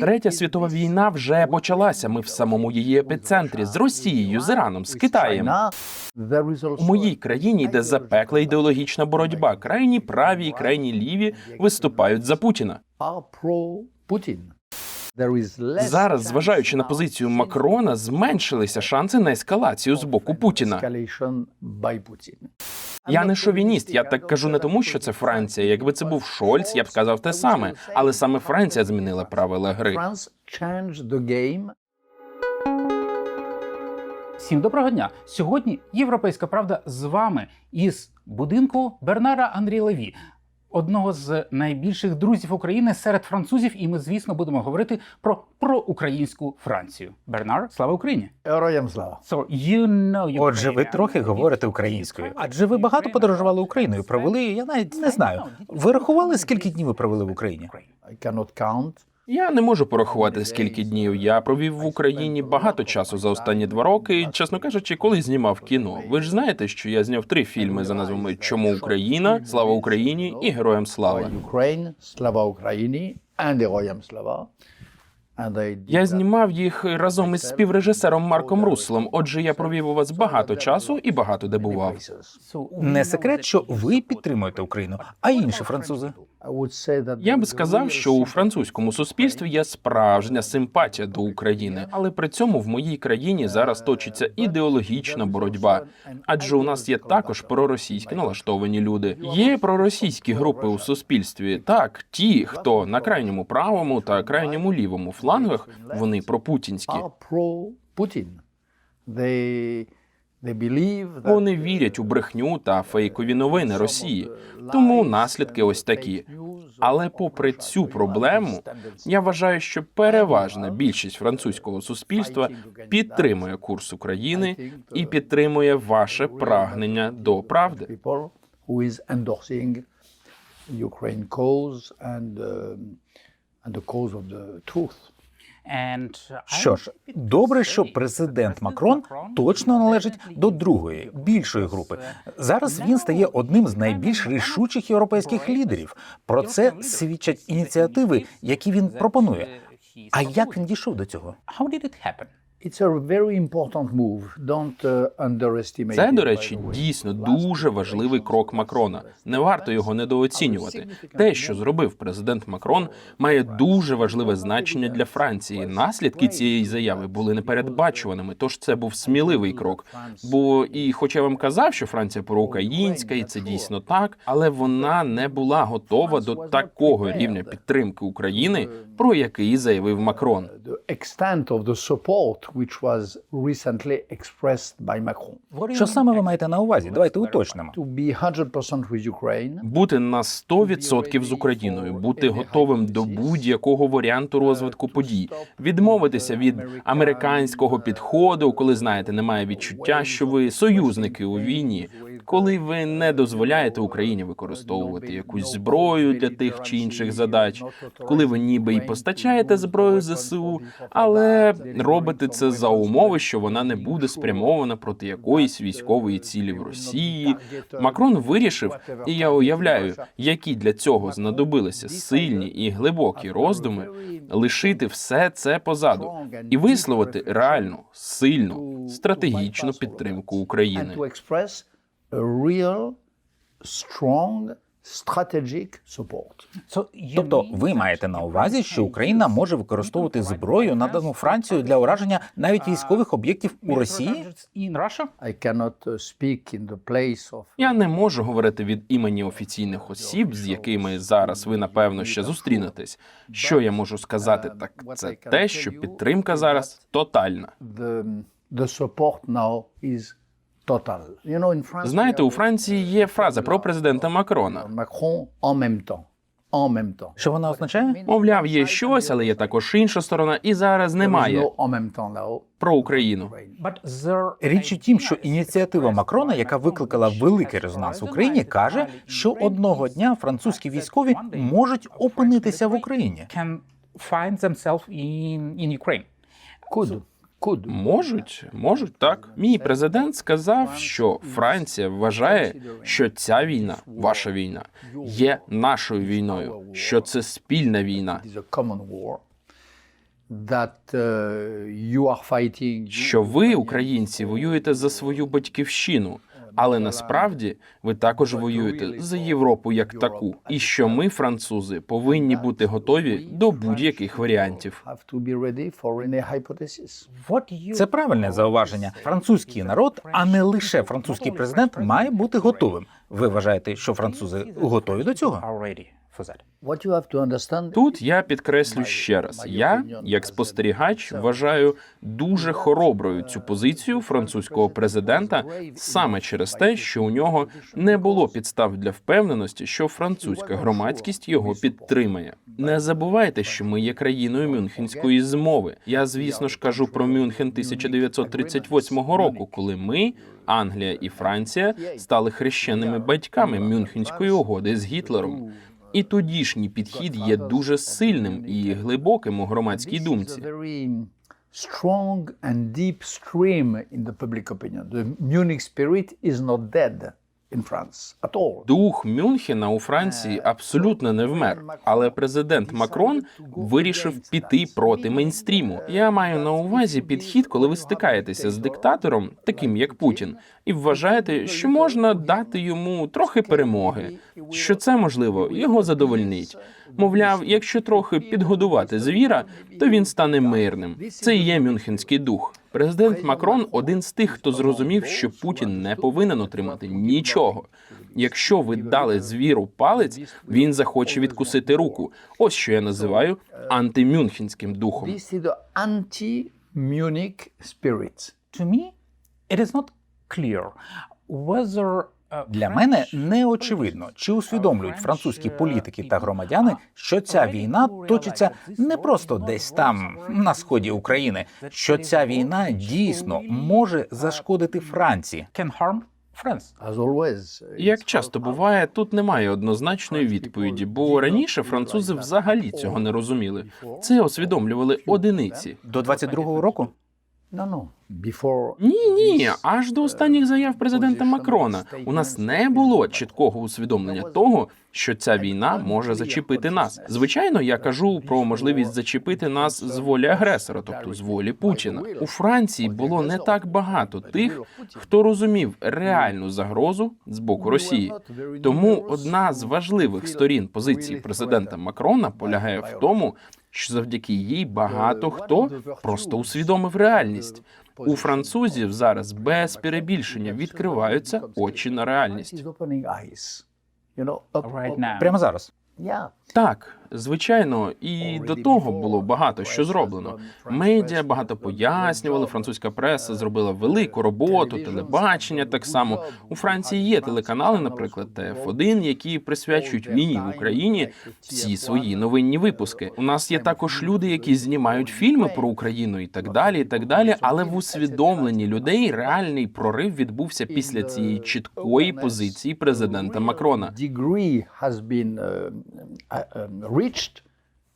Третя світова війна вже почалася. Ми в самому її епіцентрі з Росією, з Іраном, з Китаєм. У моїй країні йде запекла ідеологічна боротьба. Крайні праві і крайні ліві виступають за Путіна. Зараз, зважаючи на позицію Макрона, зменшилися шанси на ескалацію з боку Путіна. Я не шовініст. Я так кажу не тому, що це Франція. Якби це був Шольц, я б сказав те саме. Але саме Франція змінила правила гри. Всім доброго дня! Сьогодні Європейська правда з вами із будинку Бернара Андрій Леві, одного з найбільших друзів України серед французів. І ми, звісно, будемо говорити про проукраїнську Францію. Бернар, слава Україні! Героям слава. So, you know Отже, ви трохи говорите українською, адже ви багато подорожували Україною. Провели, я навіть не знаю. Ви рахували, скільки днів ви провели в Україні? I cannot count. Я не можу порахувати скільки днів. Я провів в Україні багато часу за останні два роки. Чесно кажучи, коли знімав кіно. Ви ж знаєте, що я зняв три фільми за назвами Чому Україна, Слава Україні і Героям слава. Слава Україні, and героям слава. Я знімав їх разом із співрежисером Марком Руслом. Отже, я провів у вас багато часу і багато де бував. Не секрет, що ви підтримуєте Україну, а інші французи. Я би сказав, що у французькому суспільстві є справжня симпатія до України, але при цьому в моїй країні зараз точиться ідеологічна боротьба. Адже у нас є також проросійські налаштовані люди. Є проросійські групи у суспільстві. Так, ті, хто на крайньому правому та крайньому лівому флангах, вони пропутінські. are Вони вірять у брехню та фейкові новини Росії. Тому наслідки ось такі. Але попри цю проблему, я вважаю, що переважна більшість французького суспільства підтримує курс України і підтримує ваше прагнення до правди. um, and the cause of the truth. Що ж, добре, що президент Макрон точно належить до другої, більшої групи. Зараз він стає одним з найбільш рішучих європейських лідерів. Про це свідчать ініціативи, які він пропонує. А як він дійшов до цього? How did it happen? Uh. Це, до речі, дійсно дуже важливий крок Макрона. Не варто його недооцінювати. Те, що зробив президент Макрон, має дуже важливе значення для Франції. Наслідки цієї заяви були непередбачуваними, тож це був сміливий крок. Бо і, хоча я вам казав, що Франція проукраїнська, і це дійсно так, але вона не була готова до такого рівня підтримки України, про який заявив Макрон. The extent of the support which was recently expressed by Macron. Що саме ви маєте на увазі? Давайте уточнимо. To be 100% with Ukraine, Бути на 100% з Україною, бути готовим до будь-якого варіанту розвитку подій, відмовитися від американського підходу, коли знаєте, немає відчуття, що ви союзники у війні, коли ви не дозволяєте Україні використовувати якусь зброю для тих чи інших задач, коли ви ніби й постачаєте зброю ЗСУ, але робите це за умови, що вона не буде спрямована проти якоїсь військової цілі в Росії. Макрон вирішив, і я уявляю, які для цього знадобилися сильні і глибокі роздуми, лишити все це позаду і висловити реальну, сильну, стратегічну підтримку України. Strategic support. Тобто, ви маєте на увазі, що Україна може використовувати зброю, надану Францією для ураження навіть військових об'єктів у Росії? uh, Я не можу говорити від імені офіційних осіб, з якими зараз ви напевно ще зустрінетесь. Що я можу сказати, так це те, що підтримка зараз тотальна. the support now is Знаєте, у Франції є фраза про президента Макрона. Même temps. Що вона означає? Мовляв, є щось, але є також інша сторона, і зараз немає про Україну. Річ у тім, що ініціатива Макрона, яка викликала великий резонанс в Україні, каже, що одного дня французькі військові можуть опинитися в Україні. can Можуть, можуть так. Мій президент сказав, що Франція вважає, що ця війна, ваша війна, є нашою війною, що це спільна війна. Uh. Що ви, українці, воюєте за свою батьківщину, але насправді ви також воюєте за Європу як таку, і що ми, французи, повинні бути готові до будь-яких варіантів. Це правильне зауваження. Французький народ, а не лише французький президент, має бути готовим. Ви вважаєте, що французи готові до цього? Тут я підкреслю ще раз: я, як спостерігач, вважаю дуже хороброю цю позицію французького президента саме через те, що у нього не було підстав для впевненості, що французька громадськість його підтримає. Не забувайте, що ми є країною Мюнхенської змови. Я, звісно ж, кажу про Мюнхен 1938 року, коли ми. Англія і Франція стали хрещеними батьками Мюнхенської угоди з Гітлером. І тодішній підхід є дуже сильним і глибоким у громадській думці. strong and deep stream in the public opinion. The Munich spirit is not dead in France. Дух Мюнхена у Франції абсолютно не вмер, але президент Макрон вирішив піти проти мейнстріму. Я маю на увазі підхід, коли ви стикаєтеся з диктатором, таким як Путін, і вважаєте, що можна дати йому трохи перемоги, що це можливо його задовольнить. Мовляв, якщо трохи підгодувати звіра, то він стане мирним. Це і є мюнхенський дух. Президент Макрон один з тих, хто зрозумів, що Путін не повинен отримати нічого. Якщо ви дали звіру палець, він захоче відкусити руку. Ось що я називаю антимюнхенським духом. To me, it is not clear whether Для мене не очевидно, чи усвідомлюють французькі політики та громадяни, що ця війна точиться не просто десь там на сході України, що ця війна дійсно може зашкодити Франції. France. Як часто буває, тут немає однозначної відповіді, бо раніше французи взагалі цього не розуміли. Це усвідомлювали одиниці. До 22-го року Ні, ні, аж до останніх заяв президента Макрона у нас не було чіткого усвідомлення того, що ця війна може зачепити нас. Звичайно, я кажу про можливість зачепити нас з волі агресора, тобто з волі Путіна. У Франції було не так багато тих, хто розумів реальну загрозу з боку Росії. Тому одна з важливих сторін позиції президента Макрона полягає в тому, що завдяки їй багато хто просто усвідомив реальність. У французів зараз без перебільшення відкриваються очі на реальність. прямо зараз. Так, звичайно, і до того було багато що зроблено. Медіа багато пояснювали. Французька преса зробила велику роботу, телебачення так само. У Франції є телеканали, наприклад, ТФ1, які присвячують війні в Україні всі свої новинні випуски. У нас є також люди, які знімають фільми про Україну і так далі, і так далі. Але в усвідомленні людей реальний прорив відбувся після цієї чіткої позиції президента Макрона. reached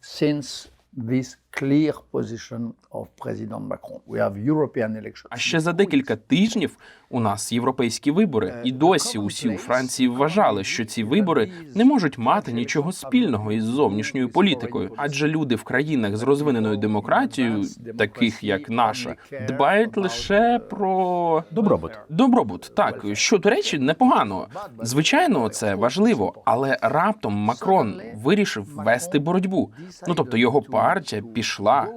since this clear position of President Macron. We have European elections. А ще за декілька тижнів у нас європейські вибори, і досі усі у Франції вважали, що ці вибори не можуть мати нічого спільного із зовнішньою політикою, адже люди в країнах з розвиненою демократією, таких як наша, дбають лише про Добробут. Добробут, так що до речі, непогано. Звичайно, це важливо, але раптом Макрон вирішив вести боротьбу. Ну тобто його партія пішла,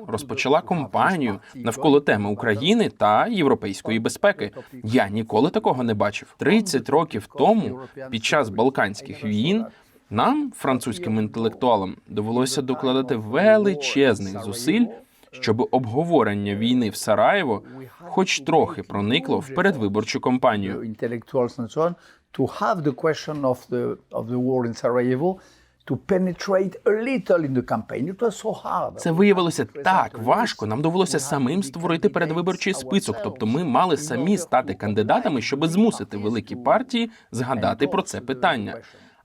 розпочала кампанію навколо теми України та європейської безпеки. Я ніколи такого не бачив. 30 років тому, під час Балканських війн. Нам, французьким інтелектуалам, довелося докладати величезних зусиль, щоб обговорення війни в Сараєво хоч трохи проникло в передвиборчу кампанію. Це виявилося так важко. Нам довелося самим створити передвиборчий список. Тобто, ми мали самі стати кандидатами, щоб змусити великі партії згадати про це питання.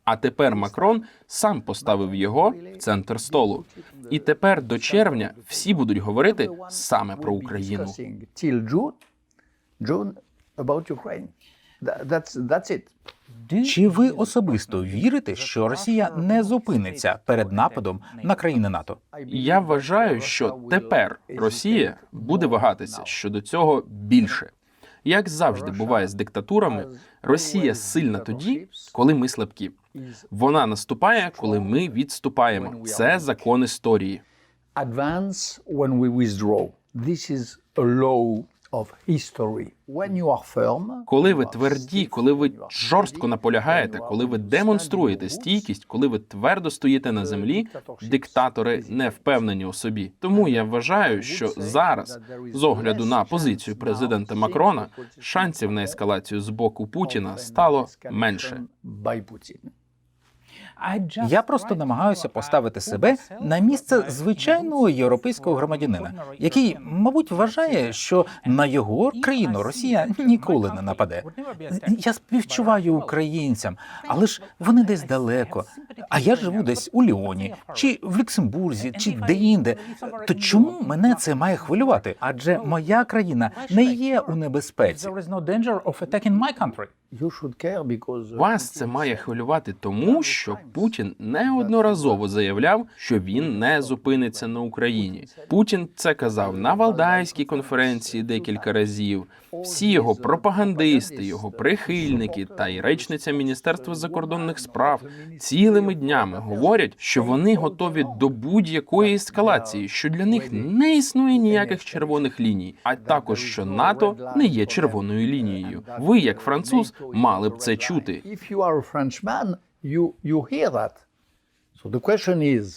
А тепер Макрон сам поставив його в центр столу. І тепер до червня всі будуть говорити саме про Україну. That's, that's it. Чи ви особисто вірите, що Росія не зупиниться перед нападом на країни НАТО? Я вважаю, що тепер Росія буде вагатися щодо цього більше. Як завжди буває з диктатурами, Росія сильна тоді, коли ми слабкі. Вона наступає, коли ми відступаємо. Це закон історії. Advance when we withdraw. This is a law of history. When you are firm, Коли ви тверді, коли ви жорстко наполягаєте, коли ви демонструєте стійкість, коли ви твердо стоїте на землі, диктатори не впевнені у собі. Тому я вважаю, що зараз, з огляду на позицію президента Макрона, шансів на ескалацію з боку Путіна стало менше. Я просто намагаюся поставити себе на місце звичайного європейського громадянина, який, мабуть, вважає, що на його країну Росія ніколи не нападе. Я співчуваю українцям, але ж вони десь далеко. А я живу десь у Ліоні, чи в Люксембурзі, чи де-інде. То чому мене це має хвилювати? Адже моя країна не є у небезпеці. Uh, Вас це має хвилювати тому, що Путін неодноразово заявляв, що він не зупиниться на Україні. Путін це казав на Валдайській конференції декілька разів. Всі його пропагандисти, його прихильники та й речниця Міністерства закордонних справ цілими днями говорять, що вони готові до будь-якої ескалації, що для них не існує ніяких червоних ліній, а також що НАТО не є червоною лінією. Ви, як француз, мали б це чути.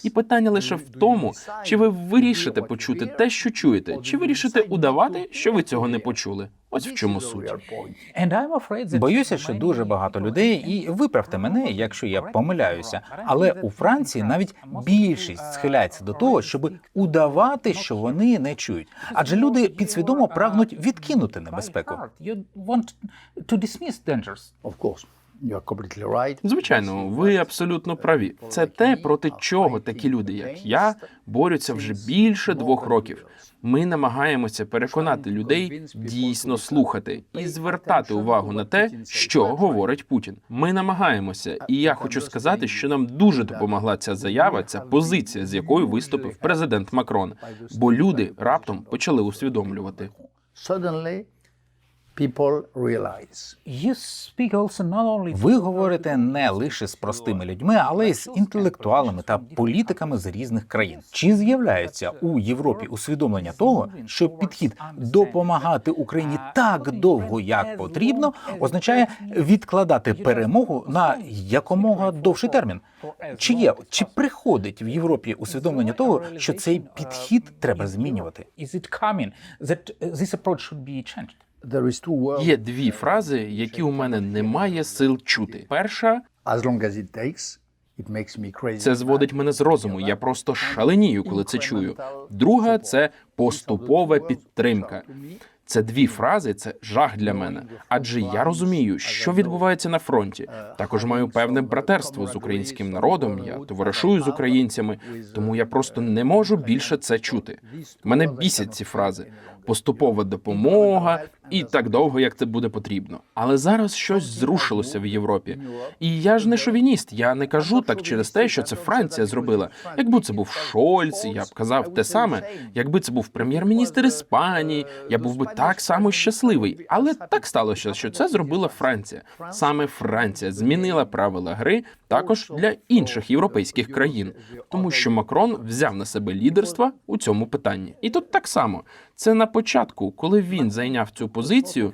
І питання лише в тому, чи ви вирішите почути те, що чуєте, чи вирішите удавати, що ви цього не почули. Ось в чому суть. Боюся, що дуже багато людей, і виправте мене, якщо я помиляюся. Але у Франції навіть більшість схиляється до того, щоб удавати, що вони не чують. Адже люди підсвідомо прагнуть відкинути небезпеку. Of course, Звичайно, ви абсолютно праві. Це те, проти чого такі люди, як я, борються вже більше двох років. Ми намагаємося переконати людей дійсно слухати і звертати увагу на те, що говорить Путін. Ми намагаємося, і я хочу сказати, що нам дуже допомогла ця заява, ця позиція, з якою виступив президент Макрон. Бо люди раптом почали усвідомлювати. People realize. You speak also not only Ви говорите не лише з простими людьми, але й з інтелектуалами та політиками з різних країн. Чи з'являється у Європі усвідомлення того, що підхід допомагати Україні так довго, як потрібно, означає відкладати перемогу на якомога довший термін? Чи є чи приходить в Європі усвідомлення того, що цей підхід треба змінювати? is it coming that this approach should be changed? Є дві фрази, які у мене немає сил чути. Перша As long as it takes, it makes me crazy. Це зводить мене з розуму. Я просто шаленію, коли це чую. Друга це поступова підтримка. Це дві фрази, це жах для мене. Адже я розумію, що відбувається на фронті. Також маю певне братерство з українським народом. Я товаришую з українцями, тому я просто не можу більше це чути. Мене бісять ці фрази. Поступова допомога і так довго, як це буде потрібно. Але зараз щось зрушилося в Європі. І я ж не шовініст. Я не кажу так через те, що це Франція зробила. Якби це був Шольц, я б казав те саме. Якби це був прем'єр-міністр Іспанії, я був би так само щасливий. Але так сталося, що це зробила Франція. Саме Франція змінила правила гри також для інших європейських країн, тому що Макрон взяв на себе лідерство у цьому питанні. І тут так само. Це на початку, коли він зайняв цю позицію,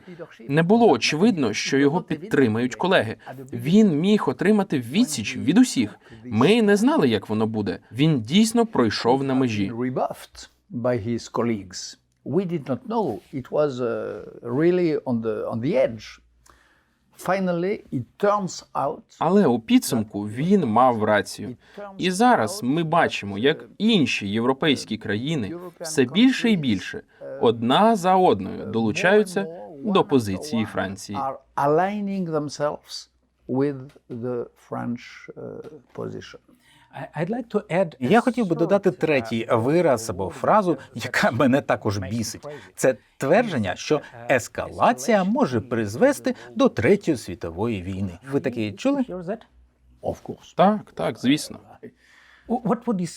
не було очевидно, що його підтримають колеги. Він міг отримати відсіч від усіх. Ми не знали, як воно буде. Він дійсно пройшов на межі. We did not know. It was uh, really on the on the edge. Але у підсумку він мав рацію. І зараз ми бачимо, як інші європейські країни все більше і більше одна за одною долучаються до позиції Франції. with the French uh, position. I- I'd like to add Я хотів би додати третій вираз або фразу, яка мене також бісить. Це твердження, що ескалація може призвести до третьої світової війни. Ви таке чули? Так, так, звісно. What would you say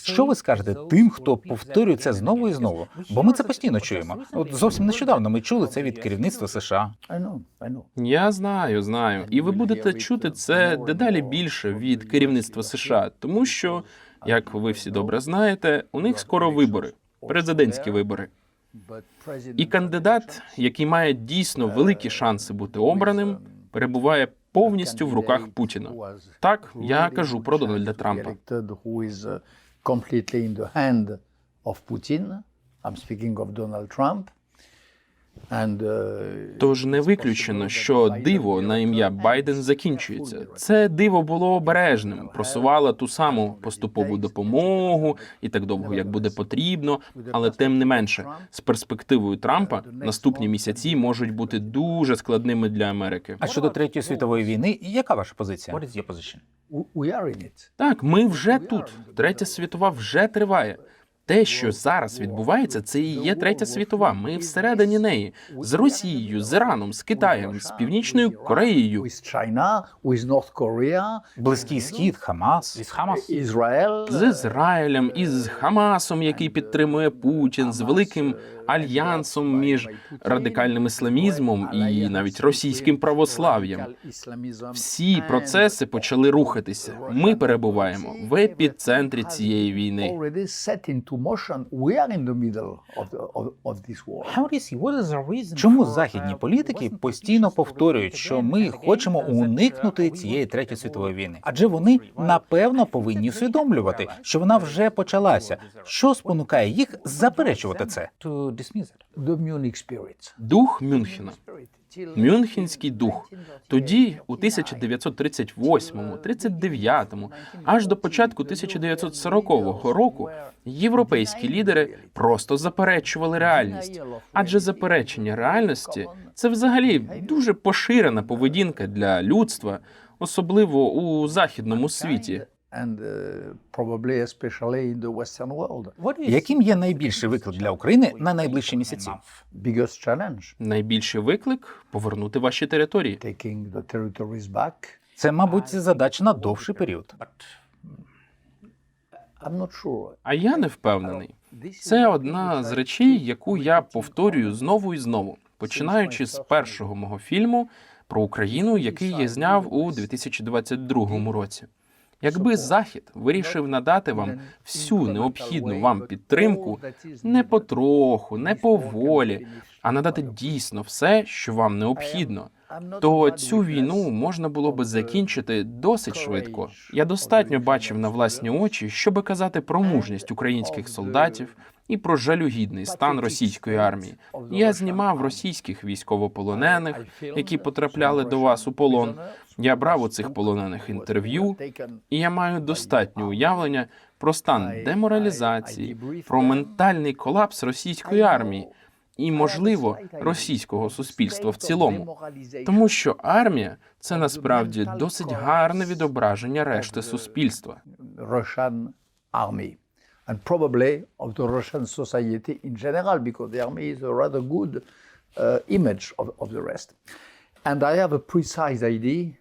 Що ви скажете тим, хто повторює це знову і знову? Бо ми це постійно чуємо. От зовсім нещодавно ми чули це від керівництва США. Я знаю, знаю. І ви будете чути це дедалі більше від керівництва США, тому що, як ви всі добре знаєте, у них скоро вибори, президентські вибори. І кандидат, який має дійсно великі шанси бути обраним, перебуває повністю в руках Путіна. Так, я кажу про Дональда Трампа. uh, completely in the hand of Putin. I'm speaking of Donald Trump. Uh, Тож не виключено, що диво на ім'я Байден закінчується. Це диво було обережним, просувало ту саму поступову допомогу і так довго, як буде потрібно. Але тим не менше, з перспективою Трампа наступні місяці можуть бути дуже складними для Америки. А щодо третьої світової війни, яка ваша позиція? What is your position? Так, ми вже тут. Третя світова вже триває. Те, що зараз відбувається, це і є третя світова. Ми всередині неї з Росією, з Іраном, з Китаєм, з Північною Кореєю. Близький схід, Хамас. Із Хамас? Israel. з Ізраїлем, із Хамасом, який підтримує Путін, з великим альянсом між радикальним ісламізмом і навіть російським православ'ям. Всі процеси почали рухатися. Ми перебуваємо в епіцентрі цієї війни. Motion. We are in the middle of, the, of, of this war. How do you see? What is the reason Чому for, західні uh, політики постійно повторюють, що ми хочемо уникнути цієї третьої світової війни? Адже вони напевно повинні усвідомлювати, що вона вже почалася. Що спонукає їх заперечувати це? to dismiss it? The Munich spirit. Дух Мюнхена. Мюнхенський дух. Тоді, у 1938-му, 39-му, аж до початку 1940 року, європейські лідери просто заперечували реальність. Адже заперечення реальності це взагалі дуже поширена поведінка для людства, особливо у західному світі. And uh, probably especially in the Western world. What do you Яким є найбільший виклик для України на найближчі місяці? Biggest challenge, Найбільший виклик повернути ваші території. Це, мабуть, задача на довший період. А я не впевнений. Це одна з речей, яку я повторюю знову і знову, починаючи з першого мого фільму про Україну, який я зняв у 2022 році. Якби Захід вирішив надати вам всю необхідну вам підтримку, не потроху, не поволі, а надати дійсно все, що вам необхідно, то цю війну можна було би закінчити досить швидко. Я достатньо бачив на власні очі, щоби казати про мужність українських солдатів і про жалюгідний стан російської армії. Я знімав російських військовополонених, які потрапляли до вас у полон. Я брав у цих полонених інтерв'ю, і я маю достатнє уявлення про стан деморалізації, про ментальний колапс російської армії і, можливо, російського суспільства в цілому. Тому що армія це насправді досить гарне відображення решти суспільства. Army and probably of the Russian society in general, because the army is a rather good uh, image of, of the rest. And I have a precise idea.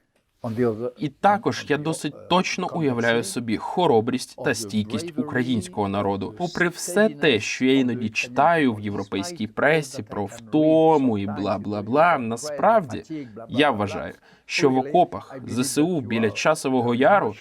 І також я досить точно уявляю собі хоробрість та стійкість українського народу, попри все те, що я іноді читаю в європейській пресі про втому і бла бла бла. Насправді я вважаю, що в окопах ЗСУ біля часового яру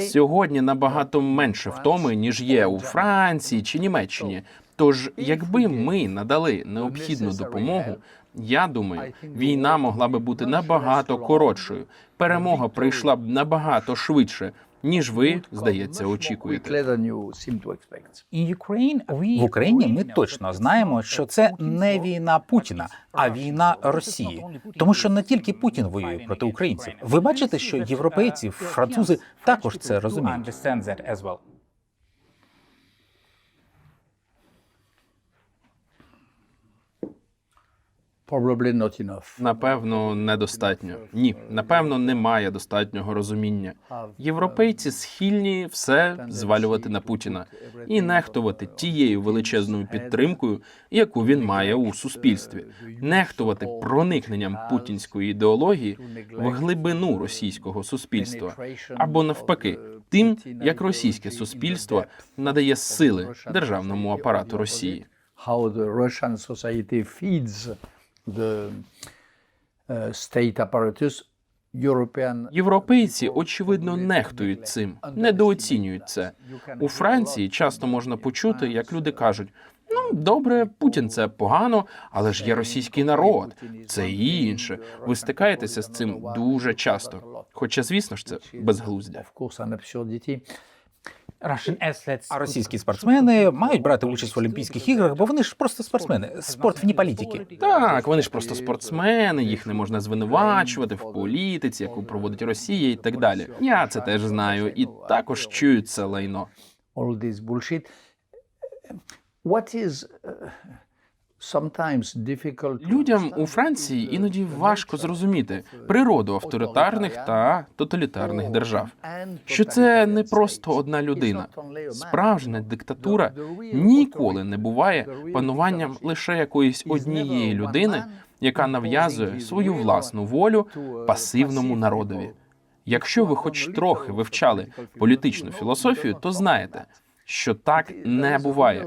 сьогодні набагато менше втоми, ніж є у Франції чи Німеччині. Тож, якби ми надали необхідну допомогу, я думаю, війна могла би бути набагато коротшою. Перемога прийшла б набагато швидше, ніж ви, здається, очікуєте. В Україні ми точно знаємо, що це не війна Путіна, а війна Росії, тому що не тільки Путін воює проти українців. Ви бачите, що європейці, французи також це розуміють. Probably not enough. Напевно, недостатньо. Ні, напевно, немає достатнього розуміння. Європейці схильні все звалювати на Путіна і нехтувати тією величезною підтримкою, яку він має у суспільстві, нехтувати проникненням путінської ідеології в глибину російського суспільства, або навпаки, тим, як російське суспільство надає сили державному апарату Росії. How the Russian society feeds the uh, state apparatus. Європейці очевидно нехтують цим, недооцінюють це. У Франції часто можна почути, як люди кажуть: ну добре, Путін це погано, але ж є російський народ, це і інше. Ви стикаєтеся з цим дуже часто. Хоча, звісно ж, це безглуздя. of course an absurdity. Russian athletes А російські спортсмени мають брати участь в Олімпійських іграх, бо вони ж просто спортсмени. Спорт вні політики. Так, вони ж просто спортсмени, їх не можна звинувачувати в політиці, яку проводить Росія, і так далі. Я це теж знаю, і також чую це лайно. all this bullshit. What is Людям у Франції іноді важко зрозуміти природу авторитарних та тоталітарних держав. Що це не просто одна людина. Справжня диктатура ніколи не буває пануванням лише якоїсь однієї людини, яка нав'язує свою власну волю пасивному народові. Якщо ви хоч трохи вивчали політичну філософію, то знаєте, що так не буває.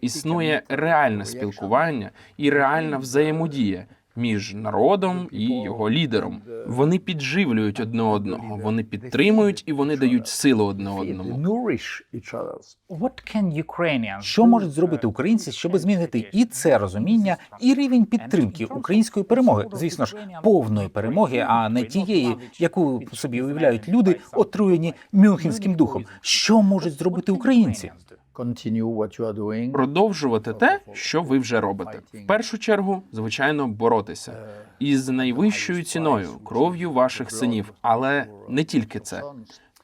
Існує реальне спілкування і реальна взаємодія між народом і його лідером. Вони підживлюють одне одного, вони підтримують і вони дають силу одне одному. Що можуть зробити українці, щоб змінити і це розуміння, і рівень підтримки української перемоги? Звісно ж, повної перемоги, а не тієї, яку собі уявляють люди, отруєні мюнхенським духом. Що можуть зробити українці? Продовжувати те, що ви вже робите. В першу чергу, звичайно, боротися із найвищою ціною, кров'ю ваших синів, але не тільки це.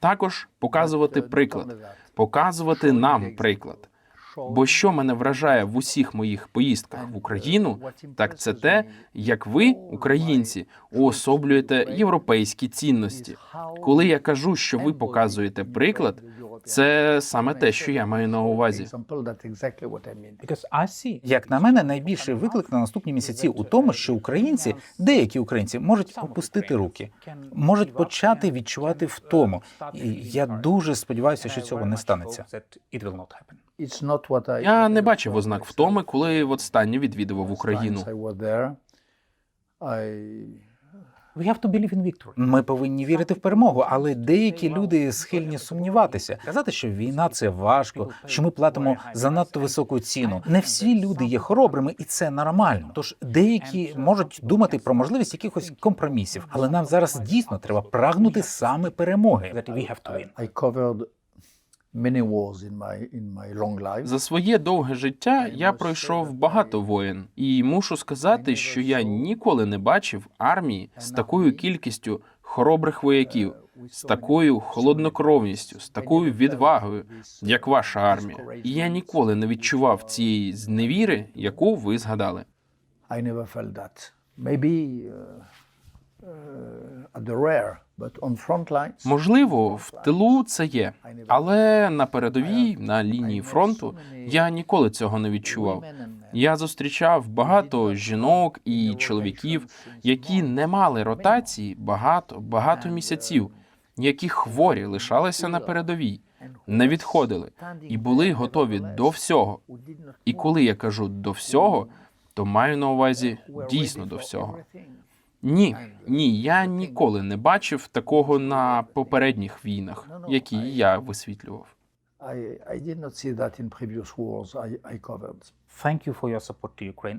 Також показувати приклад, показувати нам приклад. Бо що мене вражає в усіх моїх поїздках в Україну, так це те, як ви, українці, уособлюєте європейські цінності. Коли я кажу, що ви показуєте приклад, це саме те, що я маю на увазі. Як на мене, найбільший виклик на наступні місяці у тому, що українці, деякі українці, можуть опустити руки, можуть почати відчувати втому. І я дуже сподіваюся, що цього не станеться. Я не бачив ознак втоми, коли востаннє відвідував Україну. I was there. I We have to believe in victory. Ми повинні вірити в перемогу, але деякі люди схильні сумніватися, казати, що війна це важко, що ми платимо занадто високу ціну. Не всі люди є хоробрими, і це нормально. Тож деякі можуть думати про можливість якихось компромісів, але нам зараз дійсно треба прагнути саме перемоги. That we have to win. I covered За своє довге життя я пройшов багато воєн, і мушу сказати, що я ніколи не бачив армії з такою кількістю хоробрих вояків, з такою холоднокровністю, з такою відвагою, як ваша армія. І я ніколи не відчував цієї зневіри, яку ви згадали. I never felt that. Maybe uh, uh, at the rear, Можливо, в тилу це є, але на передовій, на лінії фронту, я ніколи цього не відчував. Я зустрічав багато жінок і чоловіків, які не мали ротації багато багато місяців, які хворі лишалися на передовій, не відходили і були готові до всього. І коли я кажу до всього, то маю на увазі дійсно до всього. Ні, ні, я ніколи не бачив такого на попередніх війнах, які я висвітлював.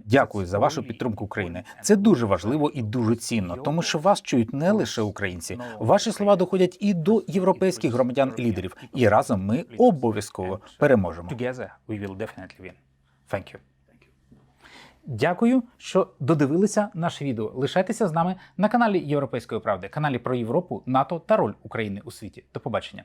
Дякую за вашу підтримку України. Це дуже важливо і дуже цінно, тому що вас чують не лише українці. Ваші слова доходять і до європейських громадян і лідерів. І разом ми обов'язково переможемо. Thank you. Дякую, що додивилися наше відео. Лишайтеся з нами на каналі Європейської правди, каналі про Європу, НАТО та роль України у світі. До побачення.